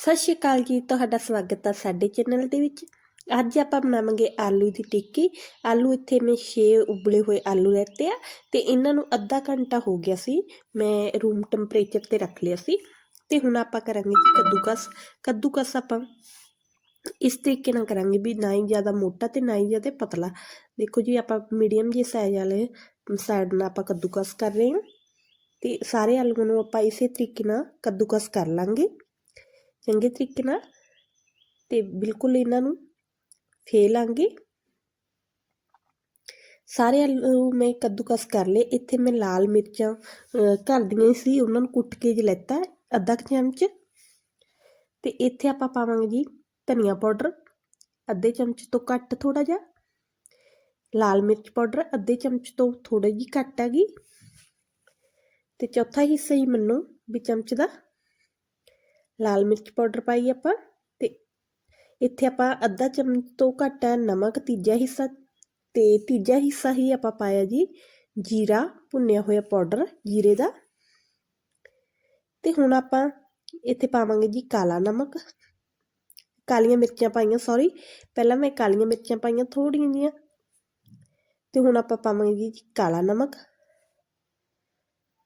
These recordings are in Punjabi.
ਸਤਿ ਸ਼੍ਰੀ ਅਕਾਲ ਜੀ, ਤੁਹਾਡਾ ਸਵਾਗਤ ਹੈ ਸਾਡੇ ਚੈਨਲ ਦੇ ਵਿੱਚ। ਅੱਜ ਆਪਾਂ ਬਣਾਵਾਂਗੇ ਆਲੂ ਦੀ ਟਿੱਕੀ। ਆਲੂ ਇੱਥੇ ਮੈਂ 6 ਉਬਲੇ ਹੋਏ ਆਲੂ ਲੈਤੇ ਆ ਤੇ ਇਹਨਾਂ ਨੂੰ ਅੱਧਾ ਘੰਟਾ ਹੋ ਗਿਆ ਸੀ। ਮੈਂ ਰੂਮ ਟੈਂਪਰੇਚਰ ਤੇ ਰੱਖ ਲਿਆ ਸੀ ਤੇ ਹੁਣ ਆਪਾਂ ਕਰਾਂਗੇ ਜੀ ਕੱਦੂਕਸ। ਕੱਦੂਕਸ ਆਪਾਂ ਇਸ ਤਰੀਕੇ ਨਾਲ ਕਰਾਂਗੇ ਵੀ ਨਾ ਹੀ ਜ਼ਿਆਦਾ ਮੋਟਾ ਤੇ ਨਾ ਹੀ ਜ਼ਿਆਦਾ ਪਤਲਾ। ਦੇਖੋ ਜੀ, ਆਪਾਂ ਮੀਡੀਅਮ ਜੇ ਸਾਈਜ਼ ਵਾਲੇ ਸਾਈਡ ਨਾਲ ਆਪਾਂ ਕੱਦੂਕਸ ਕਰ ਰਹੇ ਹਾਂ ਤੇ ਸਾਰੇ ਆਲੂਆਂ ਨੂੰ ਆਪਾਂ ਇਸੇ ਤਰੀਕੇ ਨਾਲ ਕੱਦੂਕਸ ਕਰ ਲਾਂਗੇ। ਚੰਗੇ ਤਰੀਕੇ ਨਾਲ ਤੇ ਬਿਲਕੁਲ ਇਹਨਾਂ ਨੂੰ ਫੇਲਾਂਗੇ। ਸਾਰੇ ਆਲੂ ਮੈਂ ਕੱਦੂਕਸ ਕਰ ਲਏ। ਇੱਥੇ ਮੈਂ ਲਾਲ ਮਿਰਚਾਂ ਘਰ ਦੀਆਂ ਹੀ ਸੀ, ਉਹਨਾਂ ਨੂੰ ਕੁੱਟ ਕੇ ਜ ਲੈਤਾ ਅੱਧਾ ਕੁ ਚਮਚ। ਤੇ ਇੱਥੇ ਆਪਾਂ ਪਾਵਾਂਗੇ ਜੀ ਧਨੀਆ ਪਾਊਡਰ, ਅੱਧੇ ਚਮਚ ਤੋਂ ਘੱਟ ਥੋੜਾ ਜਿਹਾ। ਲਾਲ ਮਿਰਚ ਪਾਊਡਰ, ਅੱਧੇ ਚਮਚ ਤੋਂ ਥੋੜਾ ਜੀ ਘੱਟ ਹੈਗੀ। ਤੇ ਚੌਥਾ ਹਿੱਸਾ ਹੀ ਮੰਨੋ ਵੀ ਚਮਚ ਦਾ ਲਾਲ ਮਿਰਚ ਪਾਊਡਰ ਪਾਈ ਆਪਾਂ ਤੇ ਇੱਥੇ ਆਪਾਂ ਅੱਧਾ ਚਮਚ ਤੋਂ ਘੱਟ ਹੈ ਨਮਕ ਤੀਜਾ ਹਿੱਸਾ ਤੇ ਤੀਜਾ ਹਿੱਸਾ ਹੀ ਆਪਾਂ ਪਾਇਆ ਜੀ ਜੀਰਾ ਭੁੰਨਿਆ ਹੋਇਆ ਪਾਊਡਰ ਜੀਰੇ ਦਾ। ਤੇ ਹੁਣ ਆਪਾਂ ਇੱਥੇ ਪਾਵਾਂਗੇ ਜੀ ਕਾਲਾ ਨਮਕ। ਕਾਲੀਆਂ ਮਿਰਚਾਂ ਪਾਈਆਂ ਸੌਰੀ ਪਹਿਲਾਂ ਮੈਂ ਕਾਲੀਆਂ ਮਿਰਚਾਂ ਪਾਈਆਂ ਥੋੜੀਆਂ ਜੀਆਂ ਤੇ ਹੁਣ ਆਪਾਂ ਪਾਵਾਂਗੇ ਜੀ ਕਾਲਾ ਨਮਕ।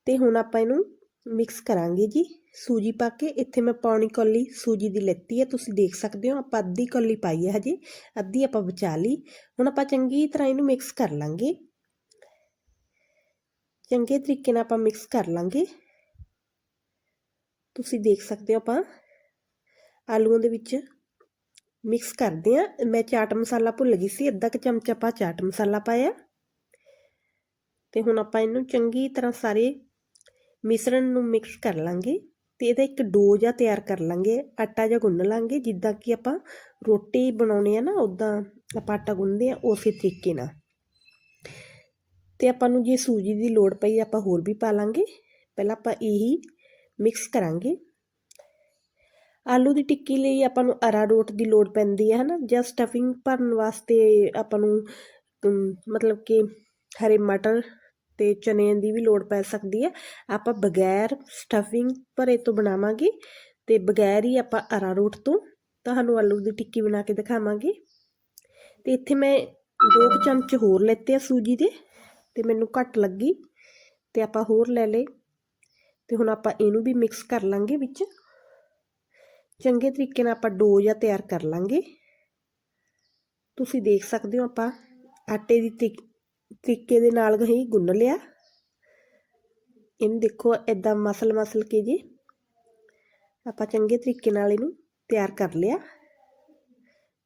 ਤੇ ਹੁਣ ਆਪਾਂ ਇਹਨੂੰ ਮਿਕਸ ਕਰਾਂਗੇ ਜੀ। ਸੂਜੀ ਪਾ ਕੇ ਇੱਥੇ ਮੈਂ ਪੌਣੀ ਕੌਲੀ ਸੂਜੀ ਦੀ ਲੈਤੀ ਹੈ, ਤੁਸੀਂ ਦੇਖ ਸਕਦੇ ਹੋ, ਆਪਾਂ ਅੱਧੀ ਕੌਲੀ ਪਾਈ ਹੈ ਹਜੇ, ਅੱਧੀ ਆਪਾਂ ਬਚਾ ਲਈ। ਹੁਣ ਆਪਾਂ ਚੰਗੀ ਤਰ੍ਹਾਂ ਇਹਨੂੰ ਮਿਕਸ ਕਰ ਲਾਂਗੇ। ਚੰਗੇ ਤਰੀਕੇ ਨਾਲ ਆਪਾਂ ਮਿਕਸ ਕਰ ਲਾਂਗੇ। ਤੁਸੀਂ ਦੇਖ ਸਕਦੇ ਹੋ ਆਪਾਂ ਆਲੂਆਂ ਦੇ ਵਿੱਚ ਮਿਕਸ ਕਰਦੇ ਆ ਮੈਂ ਚਾਟ ਮਸਾਲਾ ਭੁੱਲ ਗਈ ਸੀ, ਅੱਧਾ ਕੁ ਚਮਚ ਆਪਾਂ ਚਾਟ ਮਸਾਲਾ ਪਾਇਆ। ਤੇ ਹੁਣ ਆਪਾਂ ਇਹਨੂੰ ਚੰਗੀ ਤਰ੍ਹਾਂ ਸਾਰੇ ਮਿਸ਼ਰਣ ਨੂੰ ਮਿਕਸ ਕਰ ਲਾਂਗੇ। ਤੇ ਇਹਦਾ ਇੱਕ ਡੋ ਜਿਹਾ ਤਿਆਰ ਕਰ ਲਾਂਗੇ, ਆਟਾ ਜਿਹਾ ਗੁੰਨ ਲਾਂਗੇ, ਜਿੱਦਾਂ ਕਿ ਆਪਾਂ ਰੋਟੀ ਬਣਾਉਣੇ ਆ ਨਾ ਉਦਾਂ ਆਪਾਂ ਆਟਾ ਗੁੰਨਦੇ ਆ, ਉਸੇ ਤਰੀਕੇ ਨਾਲ। ਤੇ ਆਪਾਂ ਨੂੰ ਜੇ ਸੂਜੀ ਦੀ ਲੋੜ ਪਈ, ਆਪਾਂ ਹੋਰ ਵੀ ਪਾ ਲਾਂਗੇ। ਪਹਿਲਾਂ ਆਪਾਂ ਇਹੀ ਮਿਕਸ ਕਰਾਂਗੇ। ਆਲੂ ਦੀ ਟਿੱਕੀ ਲਈ ਆਪਾਂ ਨੂੰ ਅਰਾਰੋਟ ਦੀ ਲੋੜ ਪੈਂਦੀ ਹੈ ਹਨਾ? ਜਾਂ ਸਟਫਿੰਗ ਭਰਨ ਵਾਸਤੇ ਆਪਾਂ ਨੂੰ ਮਤਲਬ ਕਿ ਹਰੇ ਮਟਰ ਤੇ ਚਨੇ ਦੀ ਵੀ ਲੋੜ ਪੈ ਸਕਦੀ ਹੈ। ਆਪਾਂ ਬਗੈਰ ਸਟਫਿੰਗ ਭਰੇ ਤੋਂ ਬਣਾਵਾਂਗੇ ਤੇ ਬਗੈਰ ਹੀ ਆਪਾਂ ਅਰਾਰੋਟ ਤੋਂ ਤੁਹਾਨੂੰ ਆਲੂ ਦੀ ਟਿੱਕੀ ਬਣਾ ਕੇ ਦਿਖਾਵਾਂਗੇ। ਤੇ ਇੱਥੇ ਮੈਂ ਦੋ ਕੁ ਚਮਚ ਹੋਰ ਲੈਤੇ ਆ ਸੂਜੀ ਦੇ ਤੇ ਮੈਨੂੰ ਘੱਟ ਲੱਗੀ ਤੇ ਆਪਾਂ ਹੋਰ ਲੈ ਲਏ ਤੇ ਹੁਣ ਆਪਾਂ ਇਹਨੂੰ ਵੀ ਮਿਕਸ ਕਰ ਲਾਂਗੇ ਵਿੱਚ। ਚੰਗੇ ਤਰੀਕੇ ਨਾਲ ਆਪਾਂ ਡੋ ਜਾਂ ਤਿਆਰ ਕਰ ਲਾਂਗੇ। ਤੁਸੀਂ ਦੇਖ ਸਕਦੇ ਹੋ ਆਪਾਂ ਆਟੇ ਦੀ ਤਰੀਕੇ ਦੇ ਨਾਲ ਅਸੀਂ ਗੁੰਨ ਲਿਆ। ਇਹਨੂੰ ਦੇਖੋ ਇਦਾਂ ਮਸਲ ਮਸਲ ਕੇ ਜੀ। ਆਪਾਂ ਚੰਗੇ ਤਰੀਕੇ ਨਾਲ ਇਹਨੂੰ ਤਿਆਰ ਕਰ ਲਿਆ।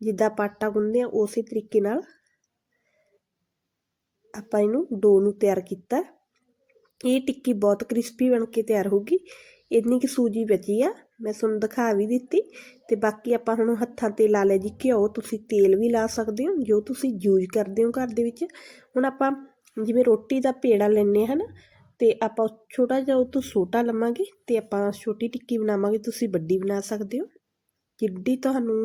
ਜਿੱਦਾਂ ਪਾਟਾ ਗੁੰਨਦੇ ਆ ਉਸੇ ਤਰੀਕੇ ਨਾਲ ਆਪਾਂ ਇਹਨੂੰ ਡੋ ਨੂੰ ਤਿਆਰ ਕੀਤਾ। ਇਹ ਟਿੱਕੀ ਬਹੁਤ ਕ੍ਰਿਸਪੀ ਬਣ ਕੇ ਤਿਆਰ ਹੋਗੀ ਇੰਨੀ ਕਿ ਸੂਜੀ ਬਚੀ ਆ। ਮੈਂ ਤੁਹਾਨੂੰ ਦਿਖਾ ਵੀ ਦਿੱਤੀ ਤੇ ਬਾਕੀ ਆਪਾਂ ਹੁਣ ਹੱਥਾਂ ਤੇ ਲਾ ਲਿਆ ਜੀ ਘਿਓ, ਤੁਸੀਂ ਤੇਲ ਵੀ ਲਾ ਸਕਦੇ ਹੋ, ਜੋ ਤੁਸੀਂ ਯੂਜ਼ ਕਰਦੇ ਹੋ ਘਰ ਦੇ ਵਿੱਚ। ਹੁਣ ਆਪਾਂ ਜਿਵੇਂ ਰੋਟੀ ਦਾ ਪੇੜਾ ਲੈਣੇ ਹਨ ਤੇ ਆਪਾਂ ਛੋਟਾ ਜਿਹਾ ਉਹ ਤੋਂ ਛੋਟਾ ਲਵਾਂਗੇ ਤੇ ਆਪਾਂ ਛੋਟੀ ਟਿੱਕੀ ਬਣਾਵਾਂਗੇ, ਤੁਸੀਂ ਵੱਡੀ ਬਣਾ ਸਕਦੇ ਹੋ। ਜਿੱਡੀ ਤੁਹਾਨੂੰ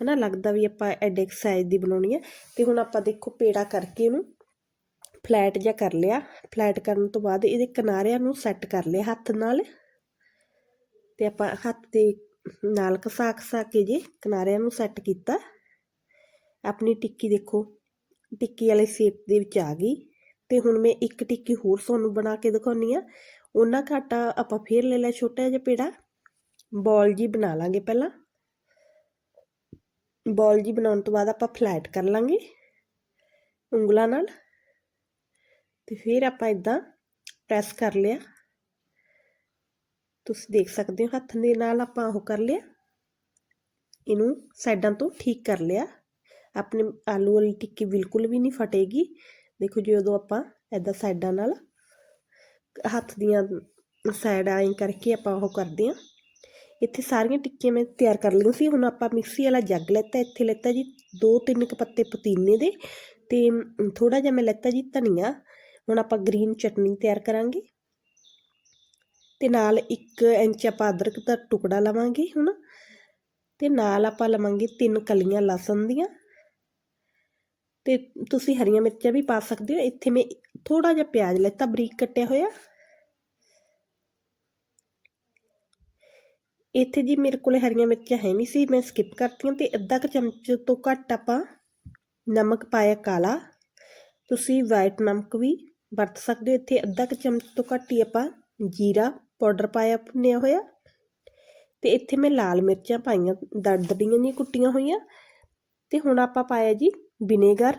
ਹਨਾ ਲੱਗਦਾ ਵੀ ਆਪਾਂ ਐਡੇ ਸਾਈਜ਼ ਦੀ ਬਣਾਉਣੀ ਹੈ ਤੇ ਹੁਣ ਆਪਾਂ ਦੇਖੋ ਪੇੜਾ ਕਰਕੇ ਇਹਨੂੰ ਫਲੈਟ ਜਿਹਾ ਕਰ ਲਿਆ। ਫਲੈਟ ਕਰਨ ਤੋਂ ਬਾਅਦ ਇਹਦੇ ਕਿਨਾਰਿਆਂ ਨੂੰ ਸੈੱਟ ਕਰ ਲਿਆ ਹੱਥ ਨਾਲ। ਤੇ ਆਪਾਂ ਹੱਥ ਦੇ ਨਾਲ ਘਸਾ ਘਸਾ ਕੇ ਜੇ ਕਿਨਾਰਿਆਂ ਨੂੰ ਸੈੱਟ ਕੀਤਾ। ਆਪਣੀ ਟਿੱਕੀ ਦੇਖੋ, ਟਿੱਕੀ ਵਾਲੇ ਸ਼ੇਪ ਦੇ ਵਿੱਚ ਆ ਗਈ। ਤੇ ਹੁਣ ਮੈਂ ਇੱਕ ਟਿੱਕੀ ਹੋਰ ਤੁਹਾਨੂੰ ਬਣਾ ਕੇ ਦਿਖਾਉਣੀ ਆ ਉਹਨਾਂ ਘਾਟਾ ਆਪਾਂ ਫੇਰ ਲੈ ਲਿਆ ਛੋਟਾ ਜਿਹਾ ਪੇੜਾ। ਬੋਲ ਜੀ ਬਣਾ ਲਾਂਗੇ ਪਹਿਲਾਂ। ਬੋਲ ਜੀ ਬਣਾਉਣ ਤੋਂ ਬਾਅਦ ਆਪਾਂ ਫਲੈਟ ਕਰ ਲਾਂਗੇ ਉਂਗਲਾਂ ਨਾਲ। ਤੇ ਫਿਰ ਆਪਾਂ ਇਦਾਂ ਪ੍ਰੈਸ ਕਰ ਲਿਆ। ਤੁਸੀਂ ਦੇਖ ਸਕਦੇ ਹੋ ਹੱਥ ਦੇ ਨਾਲ ਆਪਾਂ ਉਹ ਕਰ ਲਿਆ। ਇਹਨੂੰ ਸਾਈਡਾਂ ਤੋਂ ਠੀਕ ਕਰ ਲਿਆ। ਆਪਣੇ ਆਲੂ ਵਾਲੀ ਟਿੱਕੀ ਬਿਲਕੁਲ ਵੀ ਨਹੀਂ ਫਟੇਗੀ। ਦੇਖੋ ਜਦੋਂ ਆਪਾਂ ਐਦਾਂ ਸਾਈਡਾਂ ਨਾਲ ਹੱਥ ਦੀਆਂ ਸਾਈਡ ਆਈ ਕਰਕੇ ਆਪਾਂ ਉਹ ਕਰਦੇ ਆ ਇੱਥੇ ਸਾਰੀਆਂ ਟਿੱਕੀਆਂ ਮੈਂ ਤਿਆਰ ਕਰ ਲਈਆਂ ਸੀ। ਹੁਣ ਆਪਾਂ ਮਿਕਸੀ ਵਾਲਾ ਜੱਗ ਲੈਤਾ। ਇੱਥੇ ਲੈਤਾ ਜੀ ਦੋ ਤਿੰਨ ਕ ਪੱਤੇ ਪੁਦੀਨੇ ਦੇ ਤੇ ਥੋੜਾ ਜਿਹਾ ਮੈਂ ਲੈਤਾ ਜੀ ਧਨੀਆ। ਹੁਣ ਆਪਾਂ ਗ੍ਰੀਨ ਚਟਨੀ ਤਿਆਰ ਕਰਾਂਗੇ। ਤੇ ਨਾਲ 1 ਇੰਚ ਆਪਾਂ ਅਦਰਕ ਦਾ ਟੁਕੜਾ ਲਵਾਂਗੇ ਹੁਣ ਤੇ ਨਾਲ ਆਪਾਂ ਲਵਾਂਗੇ ਤਿੰਨ ਕਲੀਆਂ ਲਸਣ ਦੀਆਂ। ਤੇ ਤੁਸੀਂ ਹਰੀਆਂ ਮਿਰਚਾਂ ਵੀ ਪਾ ਸਕਦੇ ਹੋ। ਇੱਥੇ ਮੈਂ ਥੋੜਾ ਜਿਹਾ ਪਿਆਜ਼ ਲੈਤਾ, ਬਰੀਕ ਕੱਟਿਆ ਹੋਇਆ। ਇੱਥੇ ਜੀ ਮੇਰੇ ਕੋਲੇ ਹਰੀਆਂ ਮਿਰਚਾਂ ਹੈ ਨਹੀਂ ਸੀ, ਮੈਂ ਸਕਿਪ ਕਰਤੀਆਂ ਤੇ ਅੱਧਾ ਕੁ ਚਮਚ ਤੋਂ ਘੱਟ ਆਪਾਂ ਨਮਕ ਪਾਇਆ ਕਾਲਾ। ਤੁਸੀਂ ਵਾਈਟ ਨਮਕ ਵੀ ਵਰਤ ਸਕਦੇ ਹੋ। ਇੱਥੇ ਅੱਧਾ ਕੁ ਚਮਚ ਤੋਂ ਘੱਟ ਹੀ ਆਪਾਂ ਜੀਰਾ ਪਾਊਡਰ ਪਾਇਆ ਭੁੰਨਿਆ ਹੋਇਆ। ਤੇ ਇੱਥੇ ਮੈਂ ਲਾਲ ਮਿਰਚਾਂ ਪਾਈਆਂ ਦਰਦੜੀਆਂ ਜੀ ਕੁੱਟੀਆਂ ਹੋਈਆਂ। ਤੇ ਹੁਣ ਆਪਾਂ ਪਾਇਆ ਜੀ ਵਿਨੇਗਰ,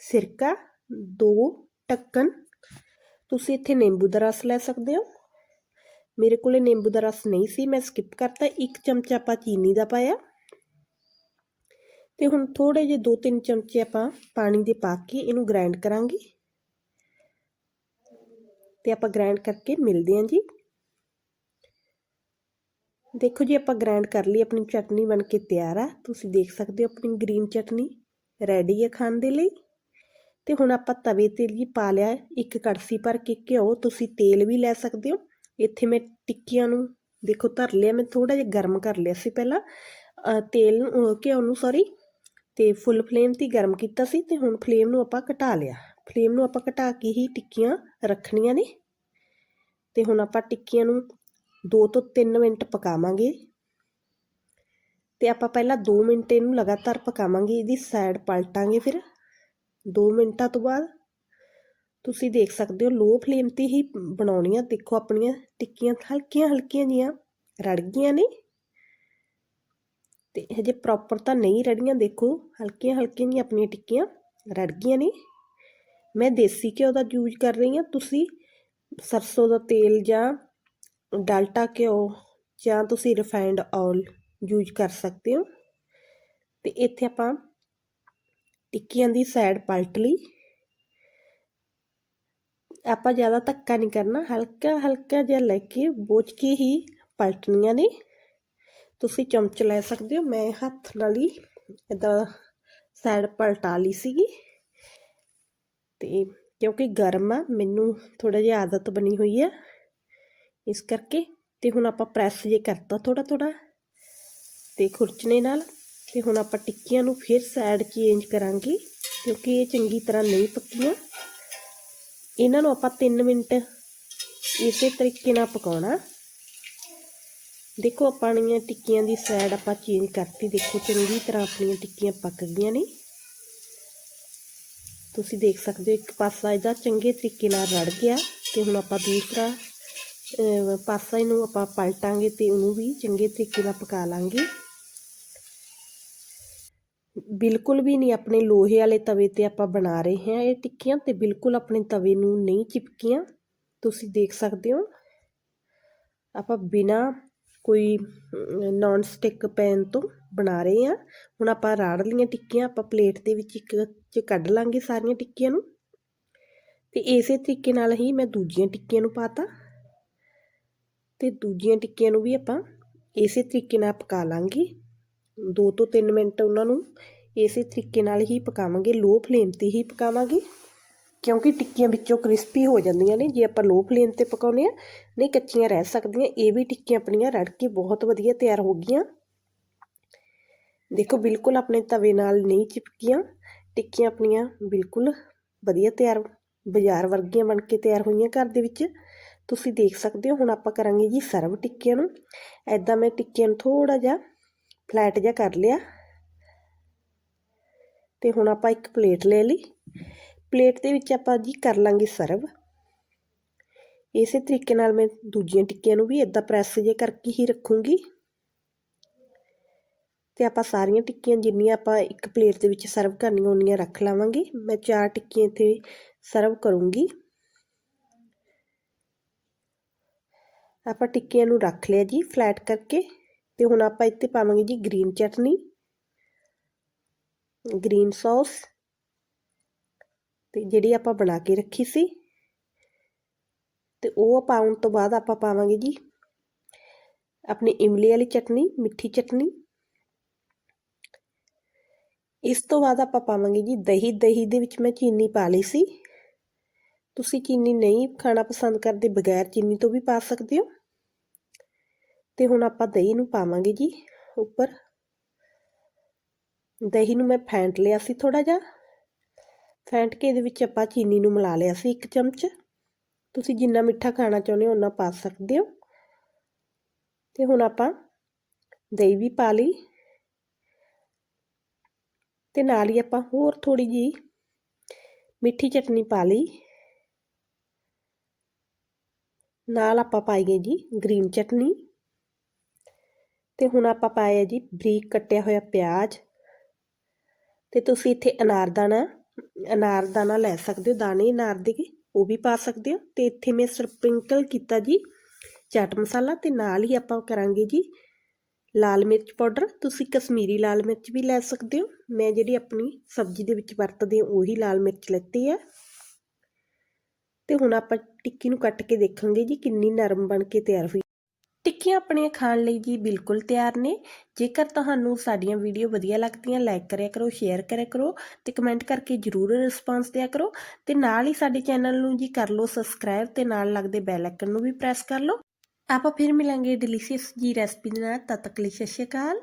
ਸਿਰਕਾ, ਦੋ ਢੱਕਣ। ਤੁਸੀਂ ਇੱਥੇ ਨਿੰਬੂ ਦਾ ਰਸ ਲੈ ਸਕਦੇ ਹੋ। ਮੇਰੇ ਕੋਲੇ ਨਿੰਬੂ ਦਾ ਰਸ ਨਹੀਂ ਸੀ, ਮੈਂ ਸਕਿਪ ਕਰਤਾ। ਇੱਕ ਚਮਚਾ ਆਪਾਂ ਚੀਨੀ ਦਾ ਪਾਇਆ। ਤੇ ਹੁਣ ਥੋੜੇ ਜਿਹੇ 2-3 ਚਮਚੇ ਆਪਾਂ ਪਾਣੀ ਦੇ ਪਾ ਕੇ ਇਹਨੂੰ ਗ੍ਰਾਈਂਡ ਕਰਾਂਗੇ। ਤੇ ਆਪਾਂ ਗ੍ਰਾਈਂਡ ਕਰਕੇ ਮਿਲਦੇ ਹਾਂ ਜੀ। ਦੇਖੋ ਜੀ, ਆਪਾਂ ਗ੍ਰਾਈਂਡ ਕਰ ਲਈ, ਆਪਣੀ ਚਟਨੀ ਬਣ ਕੇ ਤਿਆਰ ਆ। ਤੁਸੀਂ ਦੇਖ ਸਕਦੇ ਹੋ ਆਪਣੀ ਗ੍ਰੀਨ ਚਟਨੀ ਰੈਡੀ ਹੈ ਖਾਣ ਦੇ ਲਈ। ਤੇ ਹੁਣ ਆਪਾਂ ਤਵੇ ਤੇ ਜੀ ਪਾ ਲਿਆ ਇੱਕ ਕੜਸੀ ਭਰ ਕੇ ਘਿਓ। ਤੁਸੀਂ ਤੇਲ ਵੀ ਲੈ ਸਕਦੇ ਹੋ। ਇੱਥੇ ਮੈਂ ਟਿੱਕੀਆਂ ਨੂੰ, ਦੇਖੋ ਧਰ ਲਿਆ, ਮੈਂ ਥੋੜਾ ਜਿਹਾ ਗਰਮ ਕਰ ਲਿਆ ਸੀ ਪਹਿਲਾਂ। ਤੇਲ ਨੂੰ ਘਿਓ ਨੂੰ ਸੌਰੀ ਤੇ ਫੁੱਲ ਫਲੇਮ ਤੇ ਗਰਮ ਕੀਤਾ ਸੀ ਤੇ ਹੁਣ ਫਲੇਮ ਨੂੰ ਆਪਾਂ ਘਟਾ ਲਿਆ। ਫਲੇਮ ਨੂੰ ਆਪਾਂ ਘਟਾ ਕੇ ਹੀ ਟਿੱਕੀਆਂ ਰੱਖਣੀਆਂ ਨੇ। ਤੇ ਹੁਣ ਆਪਾਂ ਟਿੱਕੀਆਂ ਨੂੰ 2 ਤੋਂ 3 ਮਿੰਟ ਪਕਾਵਾਂਗੇ। ਤੇ ਆਪਾਂ ਪਹਿਲਾਂ 2 ਮਿੰਟ ਇਹਨੂੰ ਲਗਾਤਾਰ ਪਕਾਵਾਂਗੇ, ਇਹਦੀ ਸਾਈਡ ਪਲਟਾਂਗੇ ਫਿਰ। 2 ਮਿੰਟਾਂ ਤੋਂ ਬਾਅਦ ਤੁਸੀਂ ਦੇਖ ਸਕਦੇ ਹੋ ਲੋ ਫਲੇਮ ਤੇ ਹੀ ਬਣਾਉਣੀਆਂ, ਦੇਖੋ ਆਪਣੀਆਂ ਟਿੱਕੀਆਂ ਹਲਕੀਆਂ ਹਲਕੀਆਂ ਜੀਆਂ ਰੜ ਗਈਆਂ ਨੇ। ਤੇ ਹਜੇ ਪ੍ਰੋਪਰ ਤਾਂ ਨਹੀਂ ਰੜੀਆਂ, ਦੇਖੋ ਹਲਕੀਆਂ ਹਲਕੀਆਂ ਜੀਆਂ ਆਪਣੀਆਂ ਟਿੱਕੀਆਂ ਰੜ ਗਈਆਂ ਨੇ। ਮੈਂ ਦੇਸੀ ਘਿਓ ਦਾ ਯੂਜ਼ ਕਰ ਰਹੀ ਹਾਂ। ਤੁਸੀਂ ਸਰਸੋਂ ਦਾ ਤੇਲ ਜਾਂ ਡਾਲਟਾ ਘਿਓ ਜਾਂ ਤੁਸੀਂ ਰਿਫਾਈਨਡ ਆਇਲ ਯੂਜ਼ ਕਰ ਸਕਦੇ ਹੋ। ਤੇ ਇੱਥੇ ਆਪਾਂ ਟਿੱਕੀਆਂ ਦੀ ਸਾਈਡ ਪਲਟ ਲਈ। ਆਪਾਂ ਜ਼ਿਆਦਾ ਧੱਕਾ ਨਹੀਂ ਕਰਨਾ, ਹਲਕਾ ਹਲਕਾ ਜਿਹਾ ਲੈ ਕੇ ਬੋਝ ਕੇ ਹੀ ਪਲਟਣੀਆਂ ਨੇ। ਤੁਸੀਂ ਚਮਚ ਲੈ ਸਕਦੇ ਹੋ, ਮੈਂ ਹੱਥ ਨਾਲ ਹੀ ਇਦਾਂ ਸਾਈਡ ਪਲਟਾ ਲਈ ਸੀਗੀ। ਤੇ ਕਿਉਂਕਿ ਗਰਮ ਆ, ਮੈਨੂੰ ਥੋੜਾ ਜਿਹਾ ਆਦਤ ਬਣੀ ਹੋਈ ਆ। ਇਸ ਕਰਕੇ ਤੇ ਹੁਣ ਆਪਾਂ ਪ੍ਰੈਸ ਜੇ ਕਰਤਾ ਥੋੜਾ ਥੋੜਾ ਤੇ ਖੁਰਚਣੇ ਨਾਲ ਤੇ ਹੁਣ ਆਪਾਂ ਟਿੱਕੀਆਂ ਨੂੰ ਫਿਰ ਸਾਈਡ ਚੇਂਜ ਕਰਾਂਗੇ ਕਿਉਂਕਿ ਇਹ ਚੰਗੀ ਤਰ੍ਹਾਂ ਨਹੀਂ ਪੱਕੀਆਂ। ਇਹਨਾਂ ਨੂੰ ਆਪਾਂ 3 ਮਿੰਟ ਇਸੇ ਤਰੀਕੇ ਨਾਲ ਪਕਾਉਣਾ। ਦੇਖੋ ਆਪਣੀਆਂ ਟਿੱਕੀਆਂ ਦੀ ਸਾਈਡ ਆਪਾਂ ਚੇਂਜ ਕਰਤੀ। ਦੇਖੋ ਚੰਗੀ ਤਰ੍ਹਾਂ ਆਪਣੀਆਂ ਟਿੱਕੀਆਂ ਪੱਕ ਗਈਆਂ ਨੇ। ਤੁਸੀਂ ਦੇਖ ਸਕਦੇ ਹੋ ਇੱਕ ਪਾਸਾ ਇਹਦਾ ਚੰਗੇ ਤਰੀਕੇ ਨਾਲ ਰੜ ਗਿਆ ਤੇ ਹੁਣ ਆਪਾਂ ਦੂਸਰਾ ਪਾਸਾ ਇਹਨੂੰ ਆਪਾਂ ਪਲਟਾਂਗੇ ਤੇ ਉਹਨੂੰ ਵੀ ਚੰਗੇ ਤਰੀਕੇ ਨਾਲ ਪਕਾ ਲਾਂਗੇ। ਬਿਲਕੁਲ ਵੀ ਨਹੀਂ, ਆਪਣੇ ਲੋਹੇ ਵਾਲੇ ਤਵੇ ਤੇ ਆਪਾਂ ਬਣਾ ਰਹੇ ਹਾਂ ਇਹ ਟਿੱਕੀਆਂ ਤੇ ਬਿਲਕੁਲ ਆਪਣੇ ਤਵੇ ਨੂੰ ਨਹੀਂ ਚਿਪਕੀਆਂ। ਤੁਸੀਂ ਦੇਖ ਸਕਦੇ ਹੋ। ਆਪਾਂ ਬਿਨਾ ਕੋਈ ਨਾਨ ਸਟਿਕ ਪੈਨ ਤੋਂ ਬਣਾ ਰਹੇ ਹਾਂ। ਹੁਣ ਆਪਾਂ ਰਾੜ ਲੀਆਂ ਟਿੱਕੀਆਂ, ਆਪਾਂ ਪਲੇਟ ਦੇ ਵਿੱਚ ਇੱਕ ਚ ਕੱਢ ਲਾਂਗੇ ਸਾਰੀਆਂ ਟਿੱਕੀਆਂ ਨੂੰ। ਤੇ ਇਸੇ ਤਰੀਕੇ ਨਾਲ ਹੀ ਮੈਂ ਦੂਜੀਆਂ ਟਿੱਕੀਆਂ ਨੂੰ ਪਾਤਾ। ਤੇ ਦੂਜੀਆਂ ਟਿੱਕੀਆਂ ਨੂੰ ਵੀ ਆਪਾਂ ਇਸੇ ਤਰੀਕੇ ਨਾਲ ਪਕਾ ਲਾਂਗੇ। 2 ਤੋਂ 3 ਮਿੰਟ ਉਹਨਾਂ ਨੂੰ ਇਸੇ ਤਰੀਕੇ ਨਾਲ ਹੀ ਪਕਾਵਾਂਗੇ, ਲੋ ਫਲੇਮ ਤੇ ਹੀ ਪਕਾਵਾਂਗੇ। ਕਿਉਂਕਿ ਟਿੱਕੀਆਂ ਵਿੱਚੋਂ ਕ੍ਰਿਸਪੀ ਹੋ ਜਾਂਦੀਆਂ ਨੇ, ਜੇ ਆਪਾਂ ਲੋ ਫਲੇਮ ਤੇ ਪਕਾਉਨੇ ਆ ਨਹੀਂ ਕੱਚੀਆਂ ਰਹਿ ਸਕਦੀਆਂ। ਇਹ ਵੀ ਟਿੱਕੀਆਂ ਆਪਣੀਆਂ ਰੜ ਕੇ ਬਹੁਤ ਵਧੀਆ ਤਿਆਰ ਹੋ ਗਈਆਂ। ਦੇਖੋ, ਬਿਲਕੁਲ ਆਪਣੇ ਤਵੇ ਨਾਲ ਨਹੀਂ ਚਿਪਕੀਆਂ। ਟਿੱਕੀਆਂ ਆਪਣੀਆਂ ਬਿਲਕੁਲ ਵਧੀਆ ਤਿਆਰ, ਬਾਜ਼ਾਰ ਵਰਗੀਆਂ ਬਣ ਕੇ ਤਿਆਰ ਹੋਈਆਂ ਘਰ ਦੇ ਵਿੱਚ। ਤੁਸੀਂ ਦੇਖ ਸਕਦੇ ਹੋ, ਹੁਣ ਆਪਾਂ ਕਰਾਂਗੇ ਜੀ ਸਰਵ ਟਿੱਕਿਆਂ ਨੂੰ। ਐਦਾਂ ਮੈਂ ਟਿੱਕਿਆਂ ਨੂੰ ਥੋੜਾ ਜਿਹਾ ਫਲੈਟ ਜਿਹਾ ਕਰ ਲਿਆ। ਤੇ ਹੁਣ ਆਪਾਂ ਇੱਕ ਪਲੇਟ ਲੈ ਲਈ। ਪਲੇਟ ਦੇ ਵਿੱਚ ਆਪਾਂ ਜੀ ਕਰ ਲਾਂਗੇ ਸਰਵ। ਇਸੇ ਤਰੀਕੇ ਨਾਲ ਮੈਂ ਦੂਜੀਆਂ ਟਿੱਕੀਆਂ ਨੂੰ ਵੀ ਇਦਾਂ ਪ੍ਰੈਸ ਜੇ ਕਰਕੇ ਹੀ ਰੱਖੂੰਗੀ। ਤੇ ਆਪਾਂ ਸਾਰੀਆਂ ਟਿੱਕੀਆਂ ਜਿੰਨੀਆਂ ਆਪਾਂ ਇੱਕ ਪਲੇਟ ਦੇ ਵਿੱਚ ਸਰਵ ਕਰਨੀਆਂ ਉਹਨੀਆਂ ਰੱਖ ਲਾਵਾਂਗੇ। ਮੈਂ ਚਾਰ ਟਿੱਕੀਆਂ ਇੱਥੇ ਸਰਵ ਕਰੂੰਗੀ। ਆਪਾਂ ਟਿੱਕੀਆਂ ਨੂੰ ਰੱਖ ਲਿਆ ਜੀ ਫਲੈਟ ਕਰਕੇ। ਤੇ ਹੁਣ ਆਪਾਂ ਇੱਥੇ ਪਾਵਾਂਗੇ ਜੀ ਗ੍ਰੀਨ ਚਟਨੀ ਗ੍ਰੀਨ ਸੌਸ ਤੇ ਜਿਹੜੀ ਆਪਾਂ ਬਣਾ ਕੇ ਰੱਖੀ ਸੀ। ਤੇ ਉਹ ਪਾਉਣ ਤੋਂ ਬਾਅਦ ਆਪਾਂ ਪਾਵਾਂਗੇ ਜੀ ਆਪਣੀ ਇਮਲੀ ਵਾਲੀ ਚਟਨੀ, ਮਿੱਠੀ ਚਟਨੀ। ਇਸ ਤੋਂ ਬਾਅਦ ਆਪਾਂ ਪਾਵਾਂਗੇ ਜੀ ਦਹੀਂ ਦਹੀਂ ਦੇ ਵਿੱਚ ਮੈਂ ਚੀਨੀ ਪਾ ਲਈ ਸੀ। ਤੁਸੀਂ ਚੀਨੀ ਨਹੀਂ ਖਾਣਾ ਪਸੰਦ ਕਰਦੇ ਬਗੈਰ ਚੀਨੀ ਤੋਂ ਵੀ ਪਾ ਸਕਦੇ ਹੋ? ਤੇ ਹੁਣ ਆਪਾਂ ਦਹੀਂ ਨੂੰ ਪਾਵਾਂਗੇ ਜੀ ਉੱਪਰ। ਦਹੀਂ ਨੂੰ ਮੈਂ ਫੈਂਟ ਲਿਆ ਸੀ ਥੋੜਾ ਜਿਹਾ। ਫੈਂਟ ਕੇ ਇਹਦੇ ਵਿੱਚ ਆਪਾਂ ਚੀਨੀ ਨੂੰ ਮਿਲਾ ਲਿਆ ਸੀ ਇੱਕ ਚਮਚ। ਤੁਸੀਂ ਜਿੰਨਾ ਮਿੱਠਾ ਖਾਣਾ ਚਾਹੁੰਦੇ ਹੋ ਉਨਾ ਪਾ ਸਕਦੇ ਹੋ। ਤੇ ਹੁਣ ਆਪਾਂ ਦਹੀਂ ਵੀ ਪਾ ਲਈ। ਤੇ ਨਾਲ ਹੀ ਆਪਾਂ ਹੋਰ ਥੋੜੀ ਜੀ ਮਿੱਠੀ ਚਟਨੀ ਪਾ ਲਈ। ਨਾਲ ਆਪਾਂ ਪਾਈਏ ਜੀ ਗ੍ਰੀਨ ਚਟਨੀ। ਤੇ ਹੁਣ ਆਪਾਂ ਪਾਇਆ ਜੀ ਬਰੀਕ ਕੱਟਿਆ ਹੋਇਆ ਪਿਆਜ਼। ਤੇ ਤੁਸੀਂ ਇੱਥੇ ਅਨਾਰਦਾਨਾ ਅਨਾਰਦਾਨਾ ਲੈ ਸਕਦੇ ਹੋ, ਦਾਣੇ ਅਨਾਰ ਦੇ ਉਹ ਵੀ ਪਾ ਸਕਦੇ ਹੋ। ਤੇ ਇੱਥੇ ਮੈਂ ਸਪ੍ਰਿੰਕਲ ਕੀਤਾ ਜੀ ਚਾਟ ਮਸਾਲਾ ਤੇ ਨਾਲ ਹੀ ਆਪਾਂ ਕਰਾਂਗੇ ਜੀ ਲਾਲ ਮਿਰਚ ਪਾਊਡਰ। ਤੁਸੀਂ ਕਸ਼ਮੀਰੀ ਲਾਲ ਮਿਰਚ ਵੀ ਲੈ ਸਕਦੇ ਹੋ। ਮੈਂ ਜਿਹੜੀ ਆਪਣੀ ਸਬਜ਼ੀ ਦੇ ਵਿੱਚ ਵਰਤਦੇ ਹਾਂ, ਉਹੀ ਲਾਲ ਮਿਰਚ ਲੈਤੀ ਹੈ ਤੇ ਹੁਣ ਆਪਾਂ ਟਿੱਕੀ ਨੂੰ ਕੱਟ ਕੇ ਦੇਖਾਂਗੇ ਜੀ ਕਿੰਨੀ ਨਰਮ ਬਣ ਕੇ ਤਿਆਰ ਹੋਈ। ਟਿੱਕੀਆਂ ਆਪਣੀਆਂ ਖਾਣ ਲਈ ਜੀ ਬਿਲਕੁਲ ਤਿਆਰ ਨੇ। ਜੇਕਰ ਤੁਹਾਨੂੰ ਸਾਡੀਆਂ ਵੀਡੀਓ ਵਧੀਆ ਲੱਗਦੀਆਂ ਲਾਈਕ ਕਰਿਆ ਕਰੋ ਸ਼ੇਅਰ ਕਰਿਆ ਕਰੋ ਤੇ ਕਮੈਂਟ ਕਰਕੇ ਜਰੂਰ ਰਿਸਪਾਂਸ ਦਿਆ ਕਰੋ। ਤੇ ਨਾਲ ਹੀ ਸਾਡੇ ਚੈਨਲ ਨੂੰ ਜੀ ਕਰ ਲਓ ਸਬਸਕ੍ਰਾਈਬ ਤੇ ਨਾਲ ਲੱਗਦੇ ਬੈਲ ਆਈਕਨ ਨੂੰ ਵੀ ਪ੍ਰੈਸ ਕਰ ਲਓ। ਆਪਾਂ ਫਿਰ ਮਿਲਾਂਗੇ ਡਿਲੀਸ਼ੀਅਸ ਜੀ ਰੈਸਪੀ ਦੇ ਨਾਲ। ਤਦ ਤੱਕ ਲਈ ਸਤਿ ਸ਼੍ਰੀ ਅਕਾਲ।